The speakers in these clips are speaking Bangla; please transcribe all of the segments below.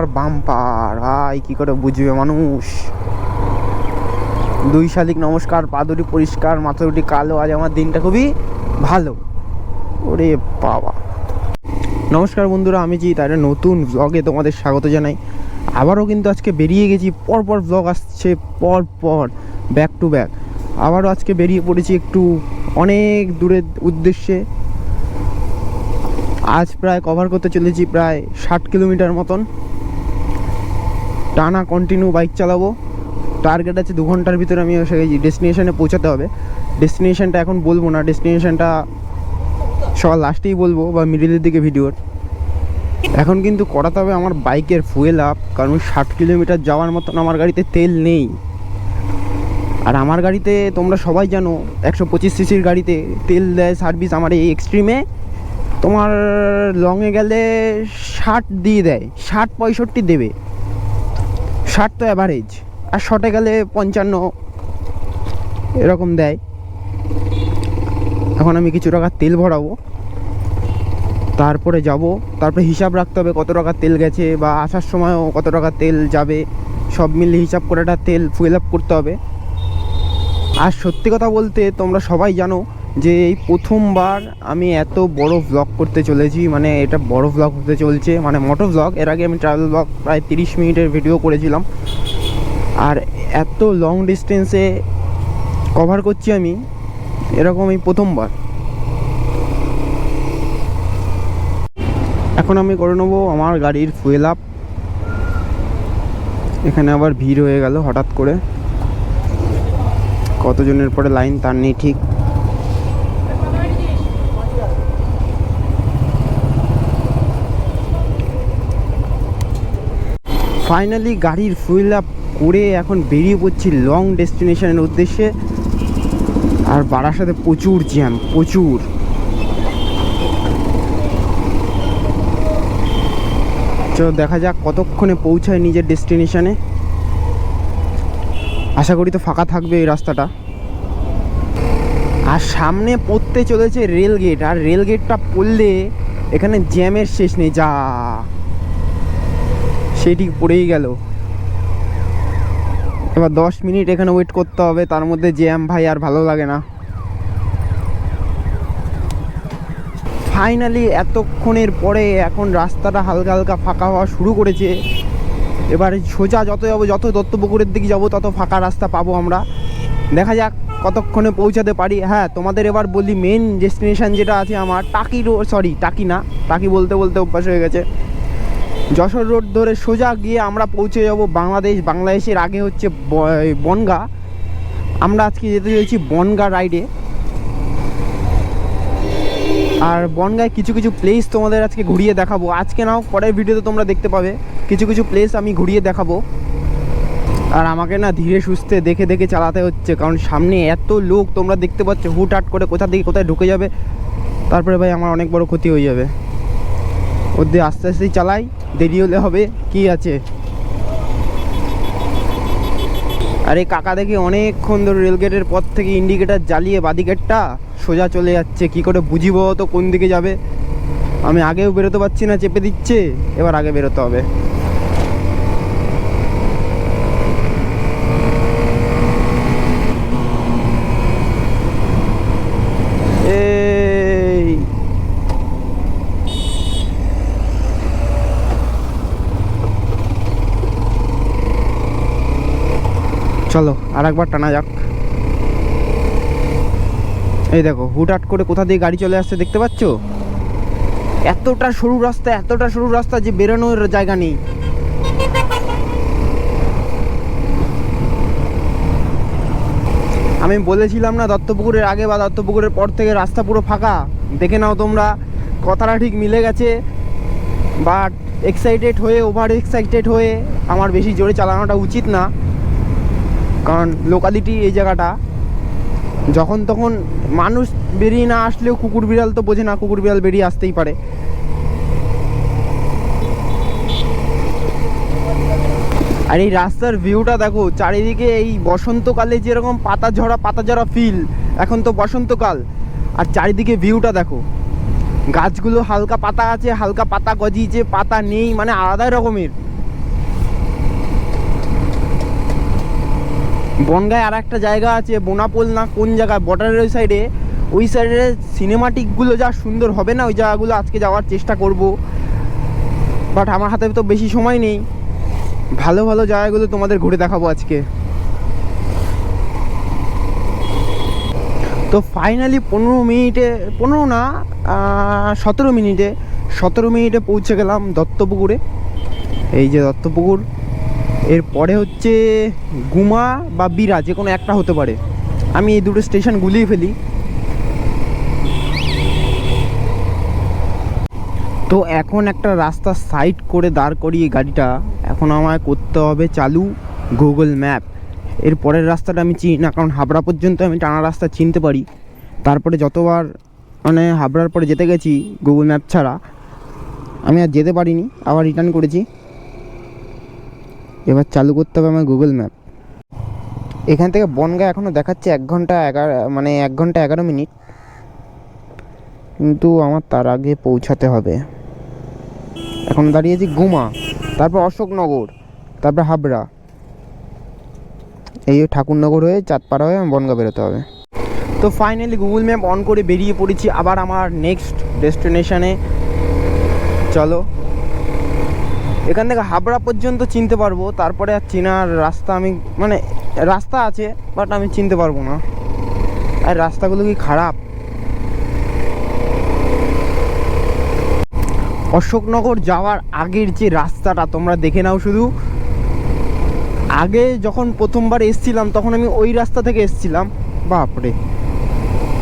আবার বাম্পার, ভাই, কি করে বুঝবে মানুষ? দুই শালিক নমস্কার, পা দুটি পরিষ্কার, মাথা দুটি কালো, আজ আমার দিনটা খুবই ভালো। ওরে বাবা। নমস্কার বন্ধুরা, আমি জি তার নতুন ব্লগে তোমাদের স্বাগত জানাই। আবারও কিন্তু আজকে বেরিয়ে গেছি পর পর ব্লগ আসছে পর পর ব্যাক টু ব্যাক আবারও আজকে বেরিয়ে পড়েছি একটু অনেক দূরের উদ্দেশ্যে। আজ প্রায় কভার করতে চলেছি প্রায় ষাট কিলোমিটার মতন। টানা কন্টিনিউ বাইক চালাবো। টার্গেট আছে দু ঘণ্টার ভিতরে আমি সেই ডেস্টিনেশনে পৌঁছাতে হবে। ডেস্টিনেশনটা এখন বলব না ডেস্টিনেশনটা সবার লাস্টেই বলব বা মিডিলের দিকে ভিডিওর এখন কিন্তু করাতে হবে আমার বাইকের ফুয়েল আপ কারণ ষাট কিলোমিটার যাওয়ার মতন আমার গাড়িতে তেল নেই। আর আমার গাড়িতে তোমরা সবাই জানো, একশো পঁচিশ সিসির গাড়িতে তেল দেয় সার্ভিস আমার এই এক্সট্রিমে তোমার লংয়ে গেলে ষাট দিয়ে দেয়, ষাট পঁয়ষট্টি দেবে। ষাট তো অ্যাভারেজ আর শটে গেলে পঞ্চান্ন, এরকম দেয়। এখন আমি কিছু টাকা তেল ভরাবো। তারপরে যাব, তারপরে হিসাব রাখতে হবে কত টাকা তেল গেছে বা আসার সময়ও কত টাকা তেল যাবে। সব মিলে হিসাব করে একটা তেল ফুয়েল আপ করতে হবে। আর সত্যি কথা বলতে তোমরা সবাই জানো যে এই প্রথমবার আমি এত বড় ব্লগ করতে চলেছি মানে এটা বড় ব্লগ হতে চলছে মানে মোটো ব্লগ এর আগে আমি ট্রাভেল ব্লগ প্রায় তিরিশ মিনিটের ভিডিও করেছিলাম। আর এত লং ডিস্টেন্সে কভার করছি আমি, এরকম এই প্রথমবার। এখন আমি করে নেব আমার গাড়ির ফুয়েল আপ এখানে আবার ভিড় হয়ে গেল হঠাৎ করে। কতজনের পরে লাইন তার নেই ঠিক। ফাইনালি গাড়ির ফুয়েল আপ করে এখন বেরিয়ে পড়ছি লং ডেস্টিনেশনের উদ্দেশ্যে। আর বাড়ার সাথে প্রচুর জ্যাম প্রচুর। চলো দেখা যাক কতক্ষণে পৌঁছায় নিজের ডেস্টিনেশনে আশা করি তো ফাঁকা থাকবে এই রাস্তাটা। আর সামনে পড়তে চলেছে রেল গেট আর রেল গেটটা পড়লে এখানে জ্যামের শেষ নেই, যা। সেটি পড়েই গেল। এবার দশ মিনিট এখানে ওয়েট করতে হবে, তার মধ্যে জ্যাম ভাই আর ভালো লাগে না। ফাইনালি এতক্ষণের পরে এখন রাস্তাটা হালকা হালকা ফাঁকা হওয়া শুরু করেছে। এবার সোজা যত যাব, যত দত্তপুকুরের দিকে যাব, তত ফাঁকা রাস্তা পাবো আমরা। দেখা যাক কতক্ষণে পৌঁছাতে পারি। হ্যাঁ তোমাদের এবার বলি মেন ডেস্টিনেশান যেটা আছে আমার, টাকি রোড সরি টাকি না, টাকি বলতে বলতে অভ্যাস হয়ে গেছে। যশোর রোড ধরে সোজা গিয়ে আমরা পৌঁছে যাব বাংলাদেশ। বাংলাদেশের আগে হচ্ছে বনগা। আমরা আজকে যেতে চলেছি বনগা রাইডে আর বনগায় কিছু কিছু প্লেস তোমাদের আজকে ঘুরিয়ে দেখাবো। আজকে নাও, পরের ভিডিওতে তোমরা দেখতে পাবে। কিছু কিছু প্লেস আমি ঘুরিয়ে দেখাবো। আর আমাকে না ধীরে সুস্থে দেখে দেখে চালাতে হচ্ছে। কারণ সামনে এত লোক তোমরা দেখতে পাচ্ছ, হুটহাট করে কোথা থেকে কোথায় ঢুকে যাবে। তারপরে ভাই আমার অনেক বড় ক্ষতি হয়ে যাবে। ওর দিয়ে আস্তে আস্তেই চালাই, দেরি হলে হবে, কি আছে? আরে কাকা দেখি অনেকক্ষণ ধরে রেলগেটের পর থেকে ইন্ডিকেটার জ্বালিয়ে বাদি গেটটা সোজা চলে যাচ্ছে, কি করে বুঝিব তো কোন দিকে যাবে? আমি আগেও বেরোতে পারছি না, চেপে দিচ্ছে, এবার আগে বেরোতে হবে এই চলো আর একবার টানা যাক। এই দেখো, হুটহাট করে কোথা দিয়ে গাড়ি চলে আসছে দেখতে পাচ্ছো? এতটা সরু রাস্তা, এতটা সরু রাস্তা যে বেরোনোর জায়গা নেই। আমি বলেছিলাম না দত্তপুকুরের আগে বা দত্তপুকুরের পর থেকে রাস্তা পুরো ফাঁকা। দেখে নাও তোমরা, কথাটা ঠিক মিলে গেছে। বাট এক্সাইটেড হয়ে ওভার এক্সাইটেড হয়ে আমার বেশি জোরে চালানোটা উচিত না। কারণ লোকালিটি এই জায়গাটা। যখন তখন মানুষ বেরিয়ে না আসলেও কুকুর বিড়াল তো বোঝে না, কুকুর বিড়াল বেরিয়ে আসতেই পারে। আর এই রাস্তার ভিউটা দেখো, চারিদিকে এই বসন্তকালে যেরকম পাতা ঝরা পাতা ঝরা ফিল এখন তো বসন্তকাল। আর চারিদিকে ভিউটা দেখো, গাছগুলো হালকা পাতা আছে, হালকা পাতা গজিয়েছে, পাতা নেই মানে আলাদা রকমের। বনগায় আর একটা জায়গা আছে, বোনাপোল না কোন জায়গায় বর্ডারের ওই সাইডে ওই সাইডে সিনেমাটিকগুলো যা সুন্দর হবে না, ওই জায়গাগুলো আজকে যাওয়ার চেষ্টা করব। বাট আমার হাতে তো বেশি সময় নেই। ভালো ভালো জায়গাগুলো তোমাদের ঘুরে দেখাবো আজকে। তো ফাইনালি পনেরো মিনিটে, পনেরো না সতেরো মিনিটে সতেরো মিনিটে পৌঁছে গেলাম দত্তপুকুরে। এই যে দত্তপুকুর। এরপরে হচ্ছে গুমা বা বিরা, যে কোনো একটা হতে পারে। আমি এই দুটো স্টেশন গুলিয়ে ফেলি। তো এখন একটা রাস্তা সাইড করে দাঁড় করিয়ে গাড়িটা এখন আমায় করতে হবে চালু গুগল ম্যাপ এর পরের রাস্তাটা আমি চিনি না, কারণ হাবড়া পর্যন্ত আমি টানা রাস্তা চিনতে পারি। তারপরে যতবার মানে হাবড়ার পরে যেতে গেছি গুগল ম্যাপ ছাড়া, আমি আর যেতে পারিনি, আবার রিটার্ন করেছি। এবার চালু করতে হবে আমার গুগল ম্যাপ এখান থেকে বনগা এখনও দেখাচ্ছে এক ঘণ্টা এগারো মানে এক ঘণ্টা এগারো মিনিট। কিন্তু আমার তার আগে পৌঁছাতে হবে। এখন দাঁড়িয়েছি গুমা, তারপর অশোকনগর, তারপর হাবড়া। এই ঠাকুরনগর হয়ে চাঁদপাড়া হয়ে আমার বনগা বেরোতে হবে। তো ফাইনালি গুগল ম্যাপ অন করে বেরিয়ে পড়েছি। আবার আমার নেক্সট ডেস্টিনেশানে চলো। এখান থেকে হাবড়া পর্যন্ত চিনতে পারব। তারপরে আর চেনার রাস্তা আমি মানে রাস্তা আছে বাট আমি চিনতে পারব না। আর রাস্তাগুলো কি খারাপ? অশোকনগর যাওয়ার আগের যে রাস্তাটা, তোমরা দেখে নাও শুধু। আগে যখন প্রথমবার এসছিলাম, তখন আমি ওই রাস্তা থেকে এসছিলাম। বাপরে।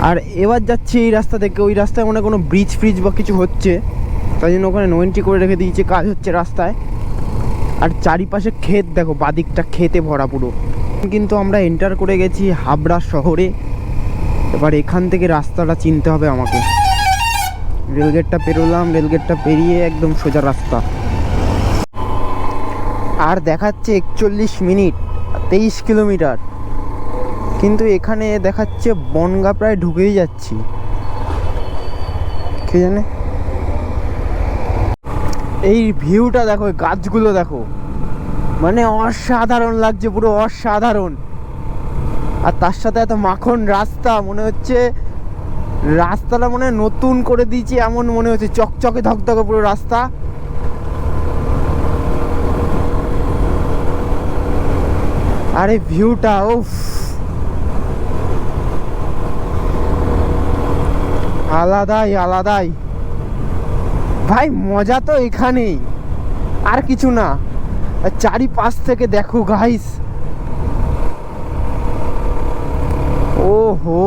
আর এবার যাচ্ছি এই রাস্তা থেকে, ওই রাস্তায় মনে কোনো ব্রিজ ফ্রিজ বা কিছু হচ্ছে। তাই জন্য ওখানে নো এন্ট্রি করে রেখে দিয়েছে, কাজ হচ্ছে রাস্তায়। আর চারিপাশে ক্ষেত, দেখো, বাদিকটা খেতে ভরা পুরো। কিন্তু আমরা এন্টার করে গেছি হাবড়া শহরে। এবার এখান থেকে রাস্তাটা চিনতে হবে আমাকে। রেলগেটটা পেরোলাম, রেলগেটটা পেরিয়ে একদম সোজা রাস্তা। আর দেখাচ্ছে একচল্লিশ মিনিট, তেইশ কিলোমিটার। কিন্তু এখানে দেখাচ্ছে বনগা প্রায় ঢুকেই যাচ্ছি। কে জানে? এই ভিউটা দেখো গাছগুলো দেখো। মানে অসাধারণ লাগছে, পুরো অসাধারণ। আর তার সাথে এত মাখন রাস্তা, মনে হচ্ছে রাস্তাটা মনে নতুন করে দিয়েছি, এমন মনে হচ্ছে। চকচকে, ধকধকে পুরো রাস্তা। আরে ভিউটা, উফ। আলাদাই আলাদাই। ভাই, মজা তো এখানেই। আর কিছু না। চারিপাশ থেকে দেখো গাইস ওহো।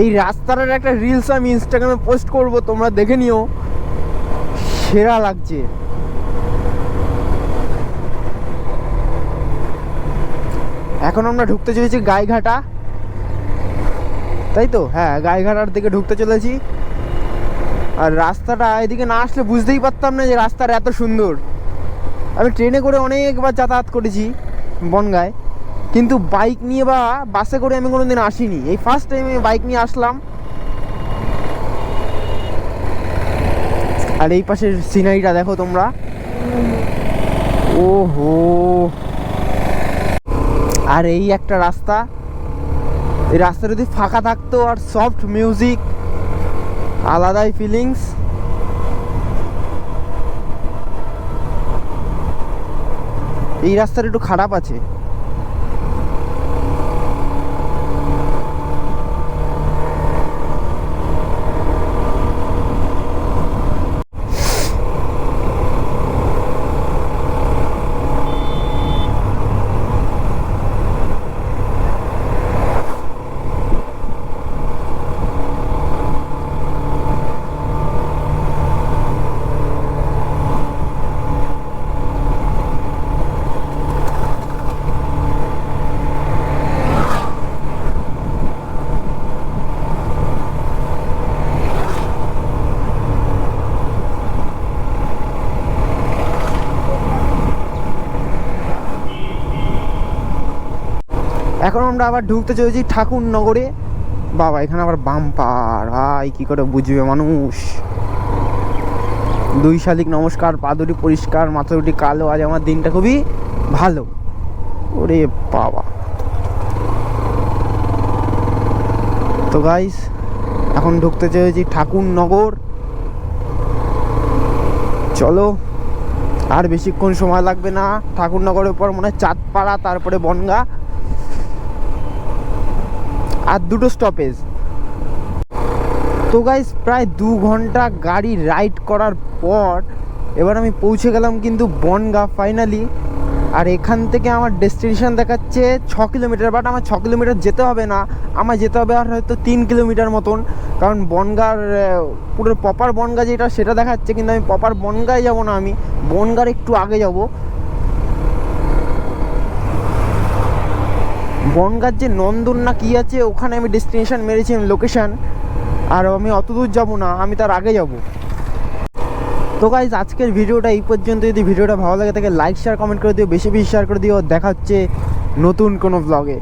এই রাস্তাটার একটা রিলস আমি ইনস্টাগ্রামে পোস্ট করব, তোমরা দেখে নিও। সেরা লাগছে। এখন আমরা ঢুকতে চলেছি গাইঘাটা। তাই তো? হ্যাঁ গাইঘাটার দিকে ঢুকতে চলেছি। আর রাস্তাটা এদিকে না আসলে বুঝতেই পারতাম না যে রাস্তাটা এত সুন্দর। আমি ট্রেনে করে অনেকবার যাতায়াত করেছি বনগায়। কিন্তু বাইক নিয়ে বা বাসে করে আমি কোনোদিন আসিনি। এই ফার্স্ট টাইম আমি বাইক নিয়ে আসলাম। আর এই পাশের সিনারিটা দেখো তোমরা। ওহো। আর এই একটা রাস্তা। এই রাস্তা যদি ফাঁকা থাকতো আর সফট মিউজিক আলাদাই ফিলিংস এই রাস্তাটা একটু খারাপ আছে। এখন আমরা আবার ঢুকতে চলেছি ঠাকুরনগরে। বাবা, এখানে আবার বাম্পার। ভাই, কি করে বুঝবে মানুষ? দুই শালিক নমস্কার, পা দুটি পরিষ্কার, মাথা দুটি কালো। আজ আমার দিনটা খুবই ভালো। ওরে বাবা। তো গাইস এখন ঢুকতে চলেছি ঠাকুরনগর। চলো, আর বেশিক্ষণ সময় লাগবে না। ঠাকুরনগরের পর মনে হয় চাঁদপাড়া, তারপরে বনগা। আর দুটো স্টপেজ তো গাইস প্রায় দু ঘণ্টা গাড়ি রাইড করার পর এবার আমি পৌঁছে গেলাম কিন্তু বনগা ফাইনালি আর এখান থেকে আমার ডেস্টিনেশন দেখাচ্ছে ছ কিলোমিটার বাট আমার ছ কিলোমিটার যেতে হবে না। আমার যেতে হবে আর হয়তো তিন কিলোমিটার মতন। কারণ বনগার পুরো প্রপার বনগা যেটা, সেটা দেখাচ্ছে, কিন্তু আমি প্রপার বনগায় যাব না আমি। বনগার একটু আগে যাব। বনগার যে নন্দন না কি আছে, ওখানে আমি ডেস্টিনেশন মেরেছি লোকেশান আর আমি অত দূর যাব না, আমি তার আগে যাব। তো গাইজ আজকের ভিডিওটা এই পর্যন্ত। যদি ভিডিওটা ভালো লাগে, তাকে লাইক শেয়ার কমেন্ট করে দিও। বেশি বেশি শেয়ার করে দিও। দেখা হচ্ছে নতুন কোনো ব্লগে